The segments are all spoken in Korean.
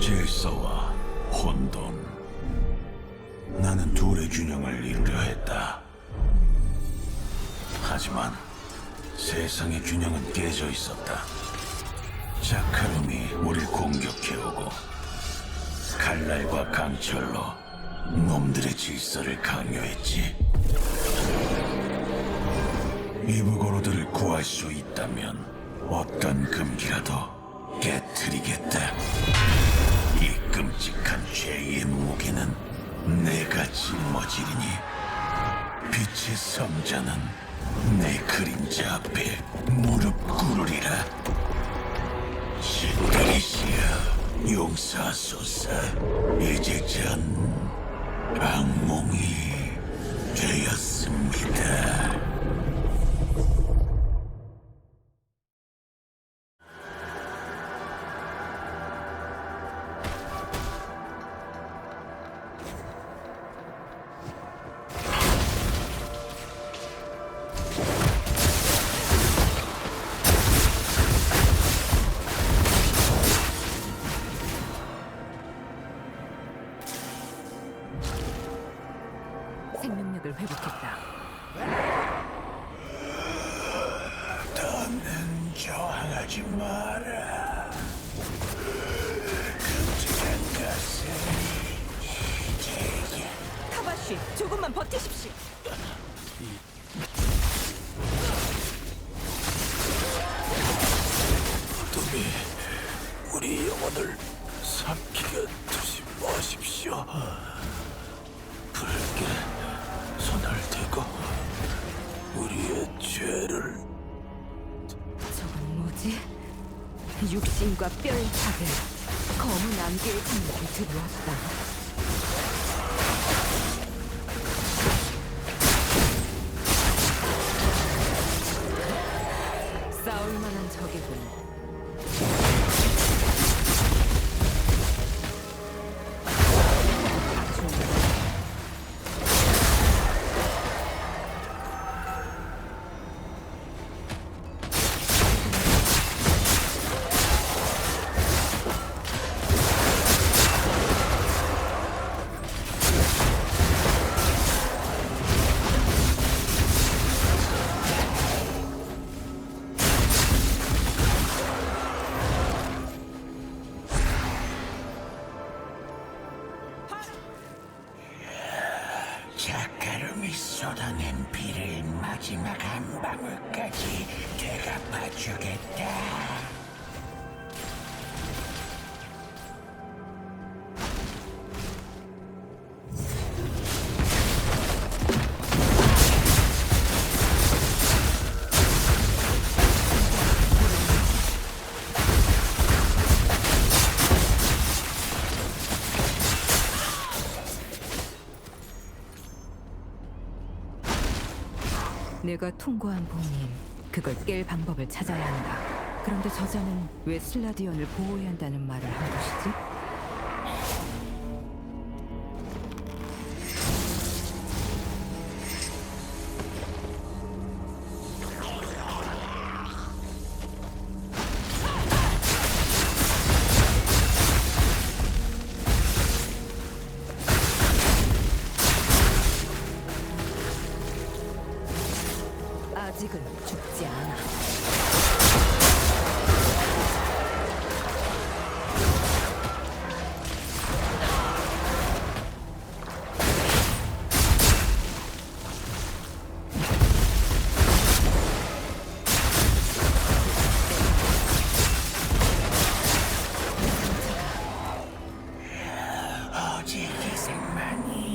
질서와 혼돈. 나는 둘의 균형을 이루려 했다. 하지만 세상의 균형은 깨져 있었다. 자카lum이 우릴 공격해오고 칼날과 강철로 놈들의 질서를 강요했지. 이브고로들을 구할 수 있다면 어떤 금기라도 깨뜨리겠다. 이 끔찍한 죄의 무게는 내가 짊어지리니 빛의 성자는 내 그림자 앞에 무릎 꿇으리라. 신들이시여 용서하소서 이제 전 악몽이 생명력을 회복했다. 더는 저항하지 마라. 끔찍한 것을 제게 카바쉬, 조금만 버티십시오. 어둠이 우리 영혼을 삼키게 두지 마십시오. 붉게 손을 대고 우리의 죄를 저건 뭐지? 육신과 뼈의 작은 검은 안개의 장력이 들어왔다. 쏟아낸 비를 마지막 한 방울까지 되갚아주겠다. 내가 통과한 봉인, 그걸 깰 방법을 찾아야 한다. 그런데 저자는 왜 슬라디언을 보호해야 한다는 말을 한 것이지? Dzięki, money.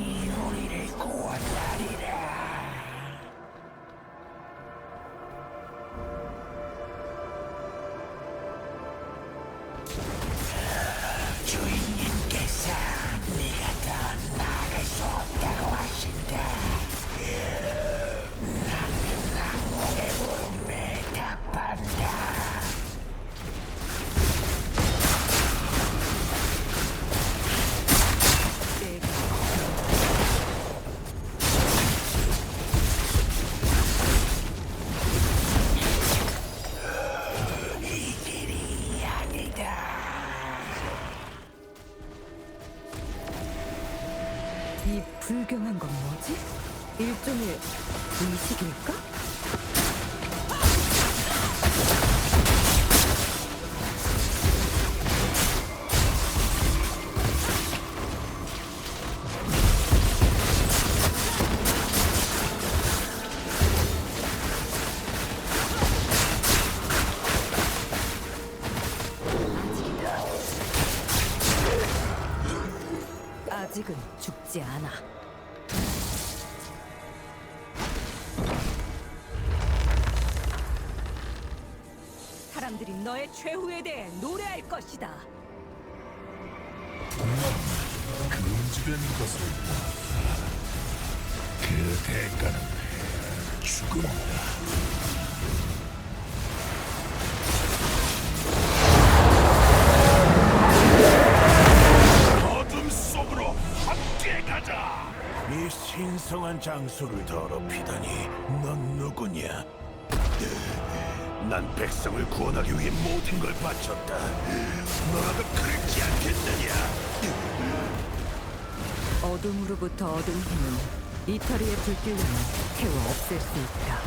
아직은 죽지 않아. 사람들이 너의 최후에 대해 노래할 것이다. 금지된 것을 그 대가는 죽음이다. 신성한 장소를 더럽히다니 넌 누구냐? 난 백성을 구원하기 위해 모든 걸 바쳤다. 너라도 그렇지 않겠느냐? 어둠으로부터 얻은 힘은 이터리의 불길로는 태워 없앨 수 있다.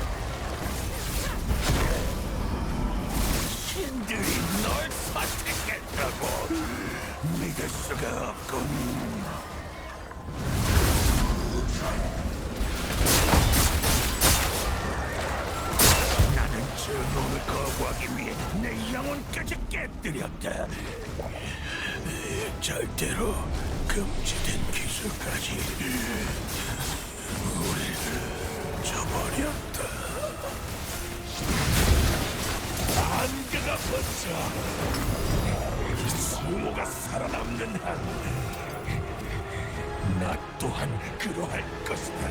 신들이 널 선택했다고 믿을 수가 없군. 하기 위해 내 영혼까지 깨뜨렸다. 절대로 금지된 기술까지 우리를 저버렸다. 안개가 번져 수모가 살아남는 한 나 또한 그러할 것이다